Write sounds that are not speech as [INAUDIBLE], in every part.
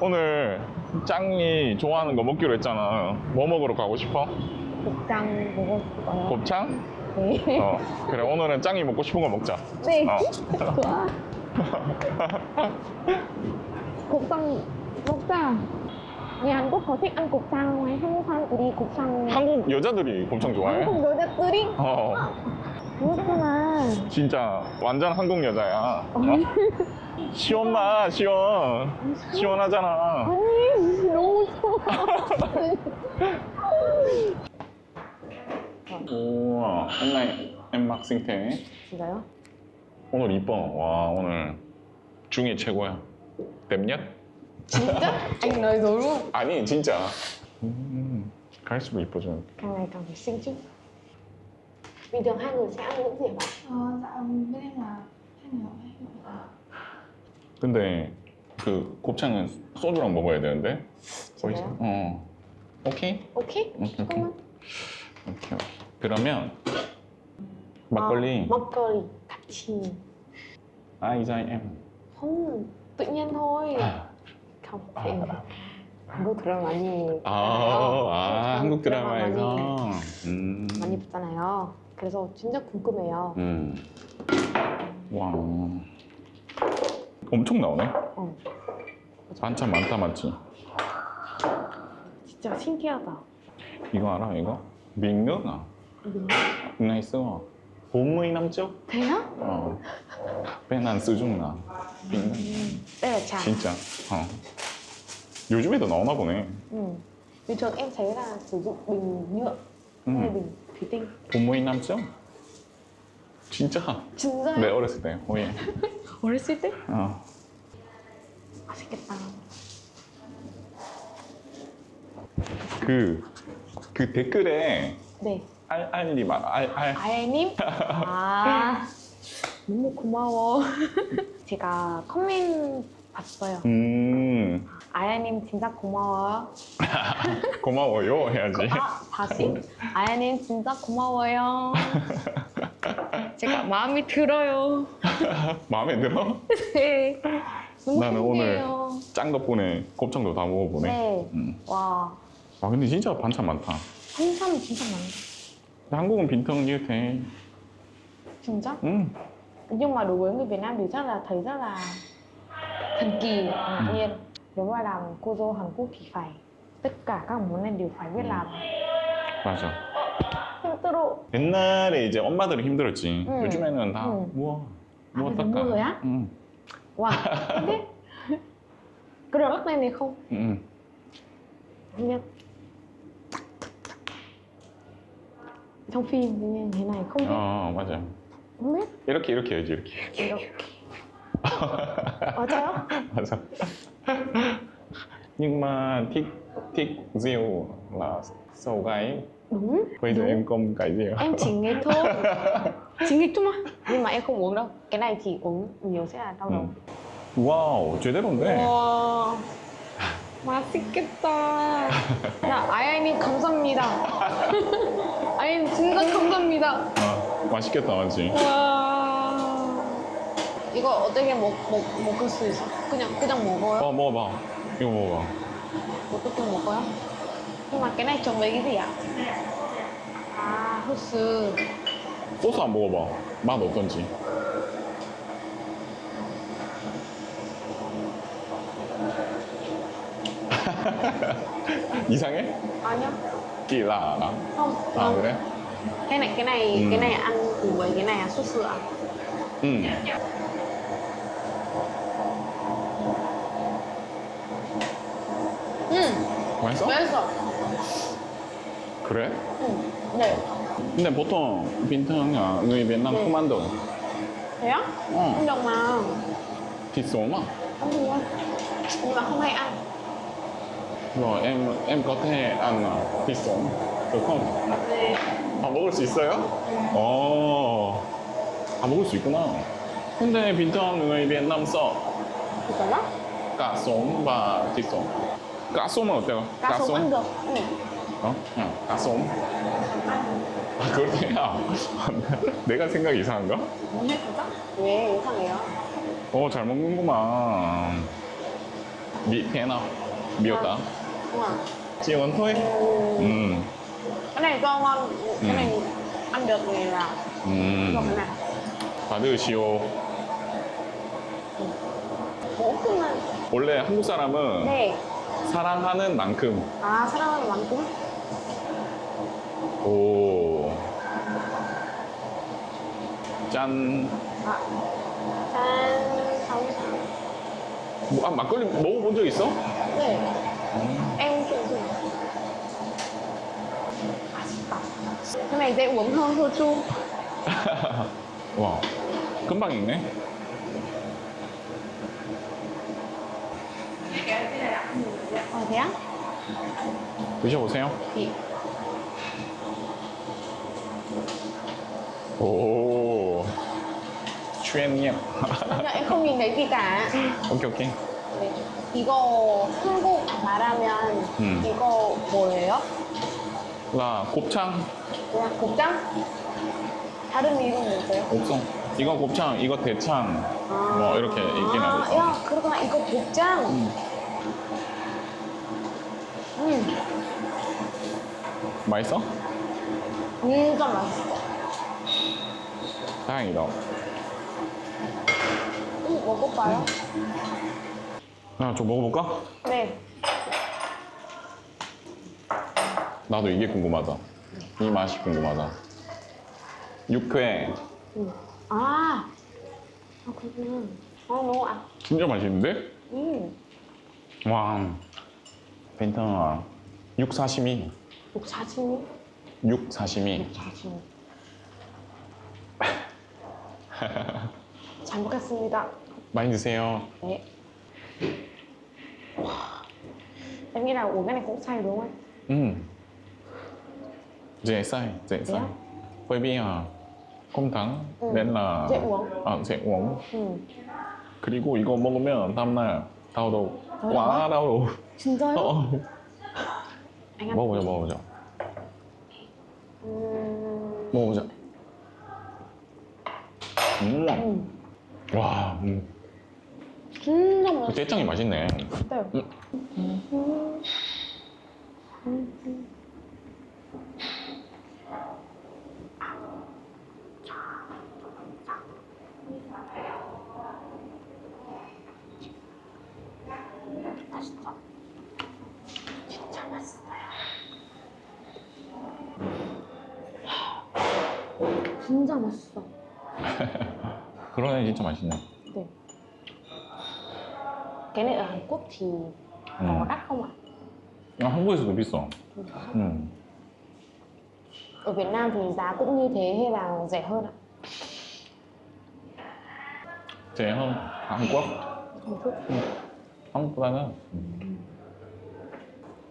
오늘 짱이 좋아하는 거 먹기로 했잖아. 뭐 먹으러 가고 싶어? 곱창 먹고 싶어요. 곱창? 네. 어. 그래, 오늘은 짱이 먹고 싶은 거 먹자. 네. 어. 좋아. [LAUGHS] 곱창 먹자. Người Hàn Quốc có thích ăn cục khoan 우리 곱창 한국 여자들이 곱창 좋아해? 한국 여자들이 어. 그렇구나. 진짜 완전 한국 여자야. 어? 시원마, 시원. 시원하잖아. 아니 너무 좋아. 우와, mặc xinh thế. 진짜요? 오늘 이뻐. 와, 오늘 중에 최고야. nhất. 진짜? Nói dối luôn. 아니, 진짜. 음, 갈수록 이뻐져. Xinh chứ. Bình thường hai người sẽ ăn những gì hả bạn? Ờ, dạ bên em là hai người hay người 근데 그 곱창은 소주랑 먹어야 되는데. 진짜요? 어. 오케이? 오케이? 오케이, 오케이. 잠깐만. 오케이, 오케이. 그러면 막걸리. À, 막걸리 같이. 아, 이자이 em. Không, tự nhiên thôi. Không, thì 한국 드라마 많이 아, 봤잖아요. 아, 한국 드라마에서. 많이, 음. 많이 봤잖아요. 그래서 진짜 궁금해요. 음. 와. 엄청 나오네. 어, 반찬 많다 맞지? 진짜 신기하다. 이거 알아 이거? 민nước à? ngày xưa 40 năm trước Thế á? ờ. bên ăn sử dụng là 민nước Đây là trà. 진짜 어. 요즘에도 나오나 보네 Ừ. Bình thường em thấy là sử dụng bình nhựa hay 음. bình 40 năm trước 진짜 진짜? 내 어렸을 때 호예 [LAUGHS] 어렸을 때? 어. 맛있겠다. 그, 그 댓글에 네. 알, 알리 말, 알, 알. 아예님? [LAUGHS] 아, 너무 고마워. [LAUGHS] 제가 커맨 봤어요. 음, 아야님 진짜 고마워요. [LAUGHS] 고마워요 해야지. 아, 다시. 아야님 진짜 고마워요. 제가 마음이 들어요. [LAUGHS] 마음에 들어? [LAUGHS] 네. 너무 나는 오늘 신기해요. 짱 덕분에 곱창도 다 먹어보네. 네. 음. 와, 아 근데 진짜 반찬 많다. 한참 진짜 많네. 한국은 빈통 thế. 진짜? 음. Nhưng mà đối với người Việt Nam thì chắc là thấy rất là thần kỳ, ngạc nhiên. Nếu mà làm cô dâu Hàn Quốc thì phải tất cả các món này đều phải biết làm. 맞아. 힘들어. 옛날에 이제 엄마들이 힘들었지. 응. 요즘에는 다 응. 뭐 rồi á? 응. Wow, biết. Có được này không? 응. Không biết. Trong phim thì như thế này không biết. 어 맞아. Không biết. 이렇게 이렇게 해야지 이렇게. 이렇게. 맞아요? 맞아. [LAUGHS] Nhưng mà thích thích rượu là sầu gái. Đúng. Bây giờ Đúng. em không cái rượu. Em chỉ nghe thôi. [LAUGHS] chỉ nghe thôi mà. Nhưng mà em không uống đâu. Cái này thì uống nhiều sẽ là đau đầu. 응. 와우 제대로인데. 와. 맛있겠다. 야, 아야님 감사합니다. [LAUGHS] 아야님 진짜 감사합니다. 어, 맛있겠다 맞지? 와. 이거 어떻게 먹, 먹, 먹을 수 있어? 그냥, 그냥 먹어요? 어 먹어봐. 이거 먹어봐. 어떻게 먹어요? Với cái gì ạ? À, 후스. 소스 안 먹어봐. 맛 어떤지. 이상해? 아니요. lắm. Không, À không. 그래? Cái này, cái này, Ừ. cái này ăn cùng với cái này là sốt sữa. 응. 응, 맛있어? 맛있어. 그래? 응, 네. 근데 보통 빈탕이야 người Việt Nam 네. không ăn được. Thế á? 어. Không được mà. thịt số mà. Không được. Nhưng mà không hay ăn. rồi em em có thể ăn uh, thịt sống được không? 네. 아 먹을 수 있어요? 어. 아 먹을 수 있구나. 근데 빈탕 sợ Được lắm. cả sống và thịt sống 어때요? Sống ăn được. Ừ. 어? 응, 가솜. 아, 그러냐? 내가 생각이 이상한가? 왜 이상해요? 어, 잘 먹는구만. Bị thế nào? Miêu tả. đúng không Chỉ còn thôi. Ừ. cái này cho ngon cái Ừ. này ăn được thì là 음. được cái này 받으시오. 볶음은 원래 한국 사람은 네. 사랑하는 만큼 아 사랑하는 만큼 오. 짠. 아, 짠 감사 뭐, 아, 막걸리 먹어본 적 있어? 네 em cũng dùng cái này dễ uống hơn soju 와, 금방 익네. Á 드셔보세요. thì 오. em không nhìn thấy gì cả 오케이, 오케이. 네. 이거 한국 말하면 음. 이거 뭐예요? 라, 곱창 그냥 곱창? 다른 이름 뭐세요? 없어. 이거 곱창, 이거 대창. 뭐 이렇게 있긴 아. 야, 그러구나. 이거 곱창. 음. 음, 맛있어? 진짜 맛있어. 다행이다. 음, 먹어봐요. 아, 좀 먹어볼까? 네. 나도 이게 궁금하다. 이 맛이 궁금하다. 육회 음. 아, 아 그렇구나. 아, 너무 아. 진짜 맛있는데? 음, 와, 벤탕아. 육사시미. 육사시미. 육사시미. 육사시미. 잘 먹겠습니다. 많이 드세요. 네. Wow. Em nghĩ là uống cái này cũng say đúng không anh? 음. dễ say, dễ say. á? Bởi vì à, 곰탕 응. nên là Dễ uống. 아, dễ uống. 음. 그리고 이거 먹으면 다음날 다오도 와 다오도. 진짜요? 어. Ăn. 먹어보자, 먹어보자. 음. 먹어보자. 음. 음. 와, 음. 진짜 맛있어. 그 대창이 맛있네. 네. 음. 맛있어. 그러네, 진짜 맛있네. 네. Cái này ở Hàn Quốc thì Ừ. có đắt không ạ? 아, 한국에서도 비싸. 음. Ở Việt Nam thì giá cũng như thế hay là rẻ hơn ạ? rẻ hơn 한국. Hàn Quốc. 한국보다는.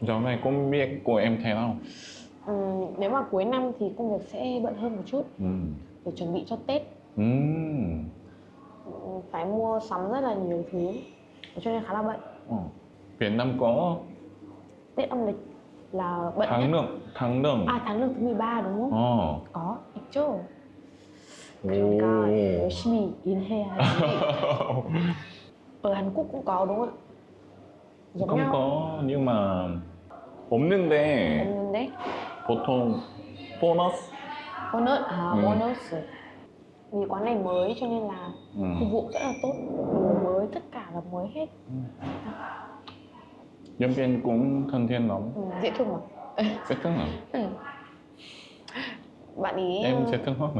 Giờ này công việc của em thế nào? Ừm, nếu mà cuối năm thì công việc sẽ bận hơn một chút 음. để chuẩn bị cho Tết. 음. Ừm, Phải mua sắm rất là nhiều thứ cho nên khá là bận. 어. Việt Nam có Tết âm lịch là bận tháng nhất. lượng, tháng lượng. À tháng lương thứ 13 đúng không? 어. Có, 있죠. 그러니까 오. 열심히 일해야지. Ở Hàn Quốc cũng có đúng không ạ? Giống không nhau. có nhưng mà 없는데 없는데 보통 보너스. bonus à Ừ. bonus vì quán này mới cho nên là ừ. phục vụ rất là tốt. Đồ mới tất cả là mới hết. Ừ. Nhân viên cũng thân thiện lắm. Ừ, dễ thương mà. Dễ thương lắm bạn ý em ờ, sẽ thương không [LAUGHS]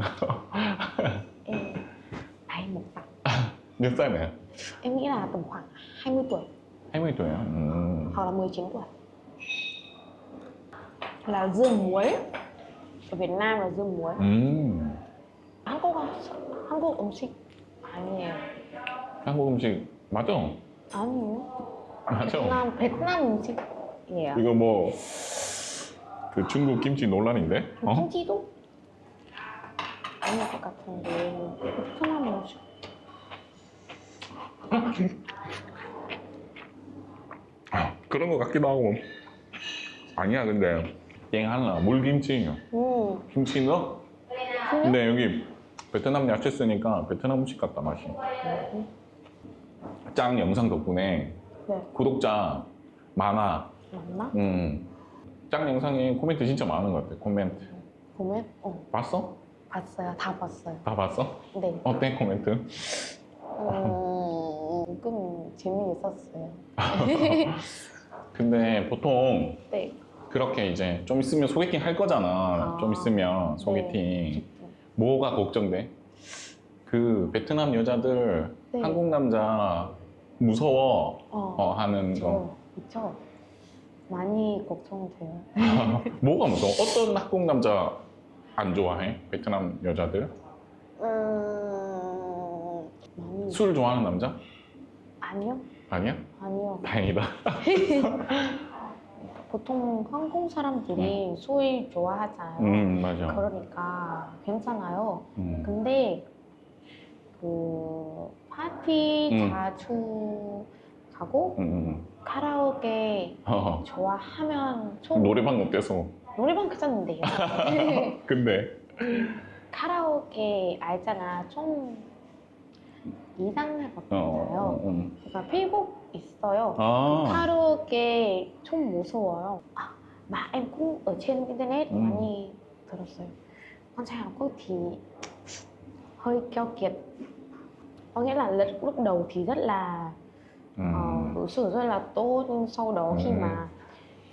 em ai một tặng [LAUGHS] được rồi nè em nghĩ là tầm khoảng 20 tuổi. 20 tuổi à? ừ. hoặc là 19 tuổi. Là dương muối. Ở Việt Nam là dương muối. Ừ. 한국 음식 아니에요 한국 음식 맞아. 아니에요 맞아. 베트남 베트남 음식이에요 이거 뭐 그 중국 김치 논란인데? 어? 김치도 아닐 것 같은데 베트남 음식 아, 그런 것 같기도 하고. 아니야 근데 얘 하나 물김치. 음 김치 넣어? 근데 여기 베트남 야채 쓰니까 베트남 음식 같다 맛이. 짱 영상 덕분에 네. 구독자 많아. 맞나? 음. 짱 영상에 코멘트 진짜 많은 것 같아. 코멘트. 보면 어 봤어? 봤어요. 다 봤어요. 다 봤어? 네. 어때 코멘트? 음, 조금 재미있었어요. [LAUGHS] 근데 보통 네. 그렇게 이제 좀 있으면 소개팅 할 거잖아. 아. 좀 있으면 소개팅. 뭐가 걱정돼? 그 베트남 여자들 네. 한국 남자 무서워 어, 어, 하는 거. 어, 있죠. 많이 걱정돼요. [LAUGHS] 뭐가 무서워? 어떤 한국 남자 안 좋아해? 베트남 여자들? 음, 많이 술 좋아하는 남자? 아니요, 아니야? 아니요. 다행이다. [LAUGHS] [LAUGHS] 보통 한국 사람들이 술 좋아하잖아요. 음 맞아. 그러니까 괜찮아요. 음. 근데 그 파티 음. 자주 가고 음, 음. 카라오케 어. 좋아하면 좀 노래방 어때서? 노래방 괜찮은데요. [LAUGHS] 근데 카라오케 알잖아. 좀 이상할 것 어, 같아요. 어, 음. 그러니까 필곡 있어요. 아, karaoke 좀 무서워요. À, mà em cũng ở trên internet Ừ. 많이 들었어요. Con trai Hàn Quốc thì hơi keo kiệt. Có nghĩa là lúc, lúc đầu thì rất là ờ, 음. đối xử rất là tốt nhưng sau đó khi Ừ. mà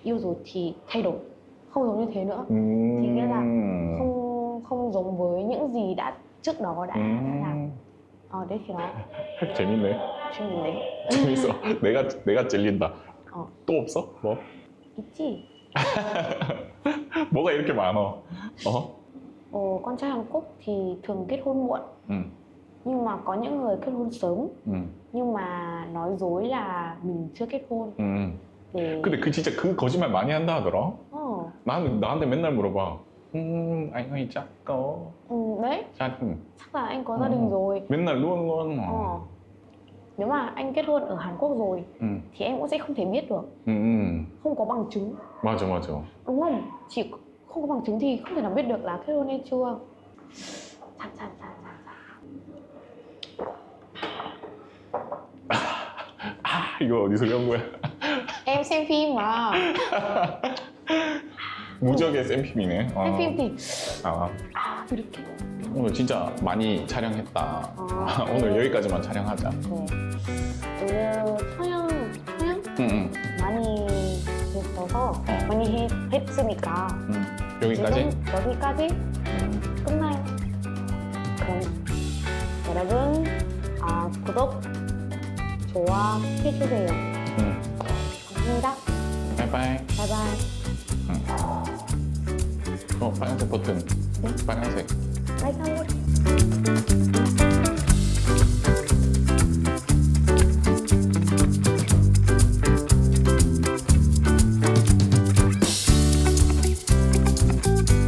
yêu rồi thì thay đổi không giống như thế nữa 음. thì nghĩa là không không giống với những gì đã trước đó đã, đã làm 음. ờ đấy thì nó 재밌네. chuyện đấy 재밌어. 내가 내가 찔린다. 어. 또 없어? 뭐? 있지 뭐가 이렇게 많어? 어? Ồ, con trai Hàn Quốc thì thường kết hôn muộn 음. nhưng mà có những người kết hôn sớm 음. nhưng mà nói dối là mình chưa kết hôn 음. để 근데 그 진짜 그 거짓말 많이 한다 하더라. Ờ, 나한테 나한테 맨날 물어봐. 음, chắc có ừ, đấy đình. chắc là anh có gia đình Ờ. rồi 맨날 luôn luôn. Ờ. nếu mà anh kết hôn ở Hàn Quốc rồi 음. thì em cũng sẽ không thể biết được 음, 음. không có bằng chứng 맞아 맞아. đúng không chỉ không có bằng chứng thì không thể nào biết được là kết hôn hay chưa chà, chà, chà, chà, chà. 아 이거 어디서 배운 거야? em xem phim mà 무적의 쌤픽이네. 어. xem phim thì 아, à 이렇게 오늘 진짜 많이 촬영했다. 아, [LAUGHS] 오늘 여기까지만 촬영하자. 네. 오늘 촬영 촬영 응, 응, 많이 했어서 많이 해, 했으니까 응. 여기까지? 지금 여기까지 음. 끝나요. 그럼 여러분 아, 구독 좋아 해주세요. 응. 감사합니다. 바이바이. 바이바이. 어, 빨간색 버튼. 네? 빨간색. Bye, Samuel.